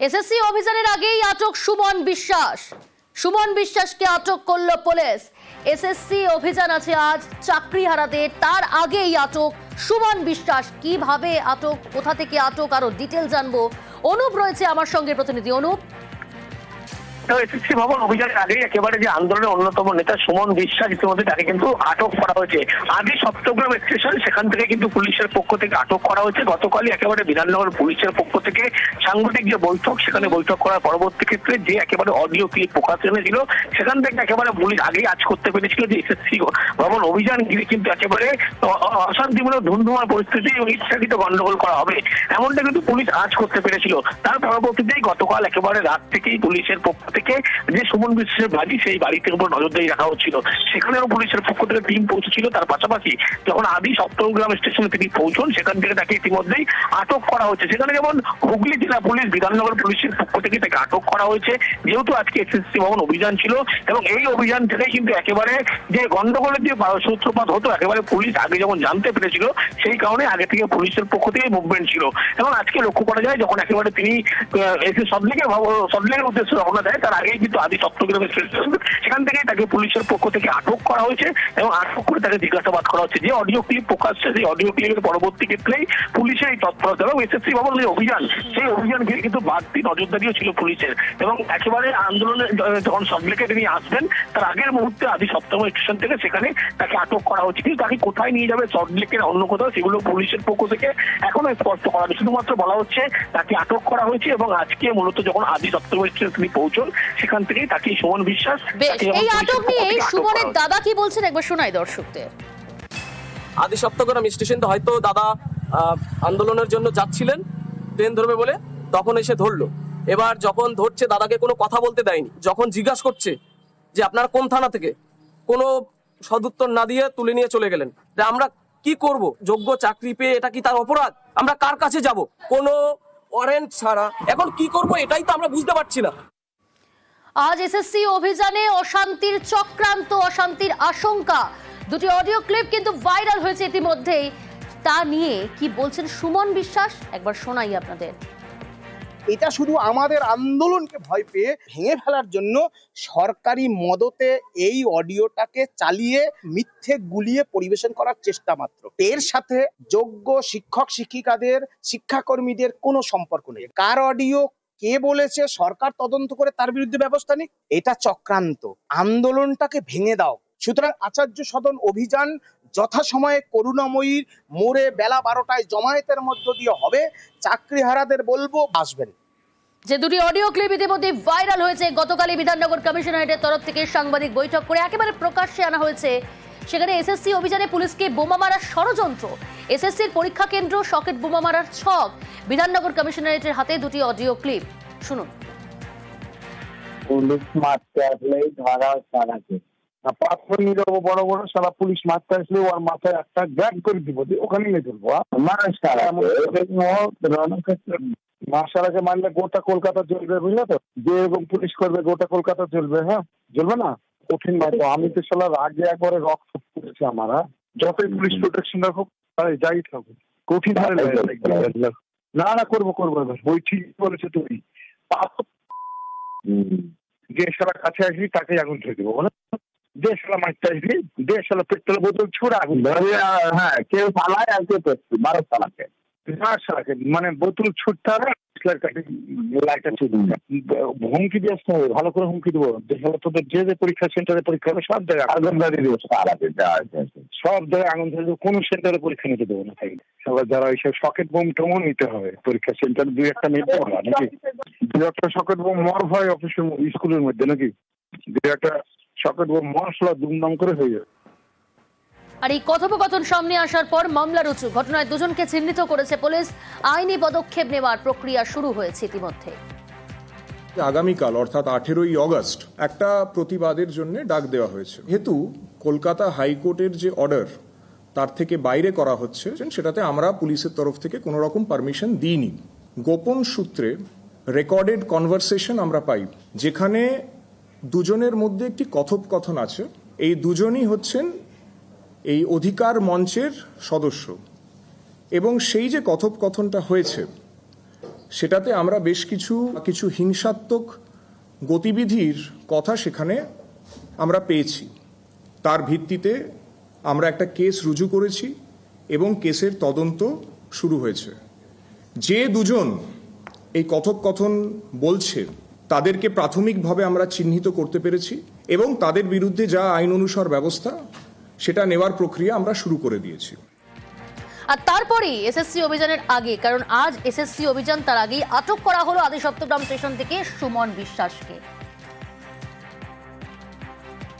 SSC অভিযানের আগেই আটক সুমন বিশ্বাস। সুমন বিশ্বাসকে আটক করল পুলিশ। এসএসসি অভিযান আছে আজ চাকরি হারাতে তার আগেই আটক সুমন বিশ্বাস। কীভাবে আটক, কোথা থেকে আটক, আরও ডিটেল জানব। অনুপ রয়েছে আমার সঙ্গে প্রতিনিধি। অনুপ? এসএসসি ভবন অভিযানের আগে একেবারে যে আন্দোলনের অন্যতম নেতা সুমন বিশ্বাস ইতিমধ্যে তাকে কিন্তু আটক করা হয়েছে। আগে সপ্তগ্রাম স্টেশন, সেখান থেকে কিন্তু পুলিশের পক্ষ থেকে আটক করা হয়েছে। গতকালই একেবারে বিধাননগর পুলিশের পক্ষ থেকে সাংগঠনিক যে বৈঠক, সেখানে বৈঠক করার পরবর্তী ক্ষেত্রে যে একেবারে অডিও ক্লিপ প্রকাশ এনেছিল, সেখান থেকে একেবারে পুলিশ আগেই আজ করতে পেরেছিল যে এসএসসি ভবন অভিযান ঘিরে কিন্তু একেবারে অশান্তিমূলক ধুমধুমার পরিস্থিতি এবং ইচ্ছাকৃত গন্ডগোল করা হবে। এমনটা কিন্তু পুলিশ আজ করতে পেরেছিল। তার পরবর্তীতেই গতকাল একেবারে রাত থেকেই পুলিশের পক্ষ থেকে যে সুমন বিশ্বাসের বাড়ি, সেই বাড়িতে উপর নজরদারি রাখা হচ্ছিল। সেখানেও পুলিশের পক্ষ থেকে টিম পৌঁছেছিল। তার পাশাপাশি যখন আদি সপ্তগ্রাম স্টেশনে তিনি পৌঁছন, সেখান থেকে তাকে ইতিমধ্যেই আটক করা হয়েছে। সেখানে যেমন হুগলি জেলা পুলিশ, বিধাননগর পুলিশের পক্ষ থেকে তাকে আটক করা হয়েছে। যেহেতু আজকে এসএসসি ভবন অভিযান ছিল, এবং এই অভিযান থেকে কিন্তু একেবারে যে গন্ডগোলের যে সূত্রপাত হতো, একেবারে পুলিশ আগে যেমন জানতে পেরেছিল, সেই কারণে আগে থেকে পুলিশের পক্ষ থেকে মুভমেন্ট ছিল। এবং আজকে লক্ষ্য করা যায়, যখন একেবারে তিনি এসে সবদিকের সবদিকের উদ্দেশ্যে রওনা দেয় তার আগেই কিন্তু আদি চট্টগ্রামের স্টেশন সেখান থেকেই তাকে পুলিশের পক্ষ থেকে আটক করা হয়েছে এবং আটক করে তাকে জিজ্ঞাসাবাদ করা হচ্ছে। যে অডিও ক্লিপ প্রকাশ্যে সেই অডিও ক্লিপের পরবর্তী ক্ষেত্রেই পুলিশের এই তৎপরতা এবং এসএসসি ভবন যে অভিযান, সেই অভিযান ঘিরে কিন্তু বাড়তি নজরদারিও ছিল পুলিশের। এবং একেবারে আন্দোলনে যখন সবলেকে তিনি আসবেন, তার আগের মুহূর্তে আদি সপ্তম স্টেশন থেকে সেখানে তাকে আটক করা হচ্ছে। কিন্তু তাকে কোথায় নিয়ে যাবে সল্টলেকের অন্য কোথাও, সেগুলো পুলিশের পক্ষ থেকে এখনও স্পষ্ট করা। শুধুমাত্র বলা হচ্ছে, তাকে আটক করা হয়েছে এবং আজকে মূলত যখন আদি সপ্তম স্টেশন তিনি পৌঁছন সেখান থেকেই তাকে সুমন বিশ্বাস এই আটক নিয়ে সুমনের দাদা কি বলছেন? একবার শোনাই দর্শকদের। আদি সপ্তগ্রাম স্টেশন হয়তো দাদা আন্দোলনের জন্য যাচ্ছিলেন ট্রেন ধরবে বলে তখন এসে ধরলো। এবার যখন ধরছে দাদাকে কোনো কথা বলতে দেয়নি যখন জিজ্ঞাসা করছে যে আপনারা কোন থানা থেকে? কোনো সদুত্তর না দিয়ে তুলে নিয়ে চলে গেলেন। যে আমরা কি করব? যোগ্য চাকরি পেয়ে এটা কি তার অপরাধ? আমরা কার কাছে যাব? কোনো ওয়ারেন্ট ছাড়া। এখন কি করব? এটাই তো আমরা বুঝতে পারছি না। আজ এসএসসি অভিযানে অশান্তির চক্রান্ত, অশান্তির আশঙ্কা। দুটি অডিও ক্লিপ কিন্তু ভাইরাল হয়েছে ইতিমধ্যেই। তা নিয়ে কি বলছেন সুমন বিশ্বাস? একবার শোনাই আপনাদের। এটা শুধু আমাদের আন্দোলনকে ভয় পেয়ে ভেঙে ফেলার জন্য সরকারি মদতে এই অডিওটাকে চালিয়ে মিথ্যে গুলিয়ে পরিবেশন করার চেষ্টা মাত্র। এর সাথে যোগ্য শিক্ষক শিক্ষিকাদের শিক্ষাকর্মীদের কোনো সম্পর্ক নেই। কার অডিও কে বলেছে? সরকার তদন্ত করে তার বিরুদ্ধে ব্যবস্থা নিক? এটা চক্রান্ত। আন্দোলনটাকে ভেঙে দাও। সুতরাং আচার্য সদন অভিযান যথাসময়ে করুণাময়ীর মোড়ে বেলা বারোটায় জমায়েতের মধ্য দিয়ে হবে। চাকরিহারাদের বলব, আসবেন। যে দুটি অডিও ক্লিপ ইতিমধ্যে ভাইরাল হয়েছে, গতকালই বিধাননগর কমিশনারেটের তরফ থেকে সাংবাদিক বৈঠক করে একেবারে প্রকাশ্যে আনা হয়েছে সেখানে এসএসসি অভিযানে পুলিশকে বোমা মারার ষড়যন্ত্র। এসএসসির পরীক্ষা কেন্দ্র সকেট বোমা মারার ছক। বিধাননগর কমিশনারেটের হাতে দুটি অডিও ক্লিপ। শুনুন। পুলিশ মারতে আসলেই ধরা সারাকে। আসলে মারলে গোটা কলকাতা চলবে বুঝলে তো? যে এবং পুলিশ করবে, গোটা কলকাতা চলবে হ্যাঁ? চলবে না? কঠিন মারবো আমি তো সালার আগে একবারে রক্ত করেছে আমার? যতই পুলিশ প্রোটেকশন রাখুক তাই যাই থাকুক। কঠিন হারে না না করব করব এবার ওই ঠিক বলেছে তুমি। যে সালা কাছে আসবি তাকে আগুন ছেড়ে দেবো বলো। যে সালা মারতে আসবি যে সালা পেট্রোল বোতল ছুড়ে আগুন হ্যাঁ কেউ পালায় আর কেউ না সালাকে মানে বোতল ছুটতে হবে হুমকি দিয়ে আসতে হবে ভালো করে হুমকি দেবো। তোদের যে যে পরীক্ষা সেন্টারে পরীক্ষা হবে সব জায়গায় আগুন ধরিয়ে দেবো। সব জায়গায় আগুন দেবো কোনো সেন্টারে পরীক্ষা নিতে দেবো না তাই সবার যারা সকেট বোম টোমও নিতে হবে পরীক্ষা সেন্টার দুই একটা নিতে হবে নাকি? দুই একটা সকেট বোম মর হয় অফিসের স্কুলের মধ্যে নাকি? দুই একটা সকেট বোম মশলা দুমদাম করে হয়ে যাবে। আর এই কথোপকথন সামনে আসার পর মামলা রুজু। ঘটনায় দুজনকে চিহ্নিত করেছে পুলিশ। আইনি পদক্ষেপ নেওয়ার প্রক্রিয়া শুরু হয়েছে ইতিমধ্যে। আগামীকাল, অর্থাৎ আঠেরোই অগস্ট, একটা প্রতিবাদের জন্য ডাক দেওয়া হয়েছে। যেহেতু কলকাতা হাইকোর্টের যে অর্ডার, তার থেকে বাইরে করা হচ্ছে, সেটাতে আমরা পুলিশের তরফ থেকে কোনো রকম পারমিশন দিইনি। গোপন সূত্রে রেকর্ডেড কনভারসেশন আমরা পাই, যেখানে দুজনের মধ্যে একটি কথোপকথন আছে। এই দুজনই হচ্ছেন এই অধিকার মঞ্চের সদস্য। এবং সেই যে কথোপকথনটা হয়েছে, সেটাতে আমরা বেশ কিছু কিছু হিংসাত্মক গতিবিধির কথা সেখানে আমরা পেয়েছি। তার ভিত্তিতে আমরা একটা কেস রুজু করেছি এবং কেসের তদন্ত শুরু হয়েছে। যে দুজন এই কথোপকথন বলছে, তাদেরকে প্রাথমিকভাবে আমরা চিহ্নিত করতে পেরেছি এবং তাদের বিরুদ্ধে যা আইন অনুসার ব্যবস্থা সেটা নেওয়ার প্রক্রিয়া আমরা শুরু করে দিয়েছি। আর তারপরেই এসএসসি অভিযানের আগে, কারণ আজ এসএসসি অভিযান তার আগেই আটক করা হলো আদি সপ্তগ্রাম স্টেশন থেকে সুমন বিশ্বাসকে।